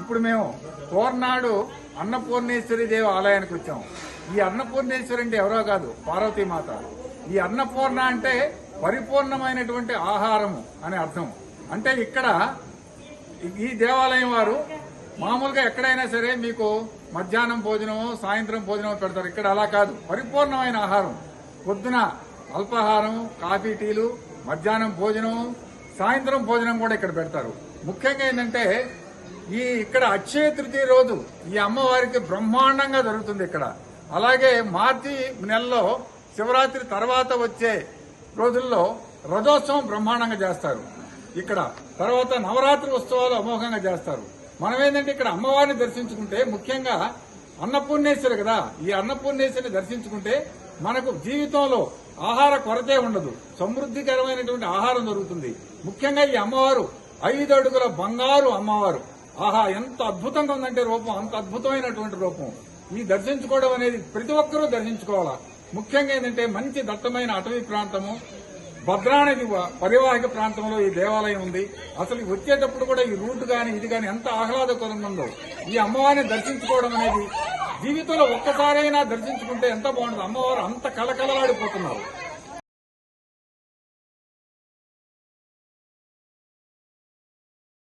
ఇప్పుడు మేము తోర్నాడు అన్నపూర్ణేశ్వరి దేవి ఆలయానికి వచ్చాం. ఈ అన్నపూర్ణేశ్వరి అంటే ఎవరో కాదు పార్వతీమాత ఈ అన్నపూర్ణ అంటే పరిపూర్ణమైనటువంటి ఆహారము అనే అర్థం. అంటే ఇక్కడ ఈ దేవాలయం వారు మామూలుగా ఎక్కడైనా సరే మీకు మధ్యాహ్నం భోజనము సాయంత్రం భోజనం పెడతారు. ఇక్కడ అలా కాదు. పరిపూర్ణమైన ఆహారం. పొద్దున అల్పాహారం కాఫీ టీలు మధ్యాహ్నం భోజనం సాయంత్రం భోజనం కూడా ఇక్కడ పెడతారు. ముఖ్యంగా ఏంటంటే ఈ ఇక్కడ అక్షయ తృతీయ రోజు ఈ అమ్మవారికి బ్రహ్మాండంగా జరుగుతుంది ఇక్కడ. అలాగే మార్చి నెలలో శివరాత్రి తర్వాత వచ్చే రోజుల్లో రథోత్సవం బ్రహ్మాండంగా చేస్తారు. ఇక్కడ తర్వాత నవరాత్రి ఉత్సవాలు అమోఘంగా చేస్తారు. మనం ఏంటంటే ఇక్కడ అమ్మవారిని దర్శించుకుంటే ముఖ్యంగా అన్నపూర్ణేశ్వరి కదా. ఈ అన్నపూర్ణేశ్వరిని దర్శించుకుంటే మనకు జీవితంలో ఆహార కొరతే ఉండదు. సమృద్ధికరమైనటువంటి ఆహారం దొరుకుతుంది. ముఖ్యంగా ఈ అమ్మవారు ఐదు అడుగుల బంగారు అమ్మవారు. ఆహా ఎంత అద్భుతంగా ఉందంటే రూపం అంత అద్భుతమైనటువంటి రూపం. ఈ దర్శించుకోవడం అనేది ప్రతి ఒక్కరూ దర్శించుకోవాలా? ముఖ్యంగా ఏంటంటే మంచి దట్టమైన అటవీ ప్రాంతము భద్రానది వ- పరివాహక ప్రాంతంలో ఈ దేవాలయం ఉంది. అసలు వచ్చేటప్పుడు కూడా ఈ రూట్ కానీ ఇది కానీ ఎంత ఆహ్లాదకరంగా ఉందో. ఈ అమ్మవారిని దర్శించుకోవడం అనేది జీవితంలో ఒక్కసారైనా దర్శించుకుంటే ఎంత బాగుంటుంది. అమ్మవారు అంత కలకలలాడిపోతున్నారు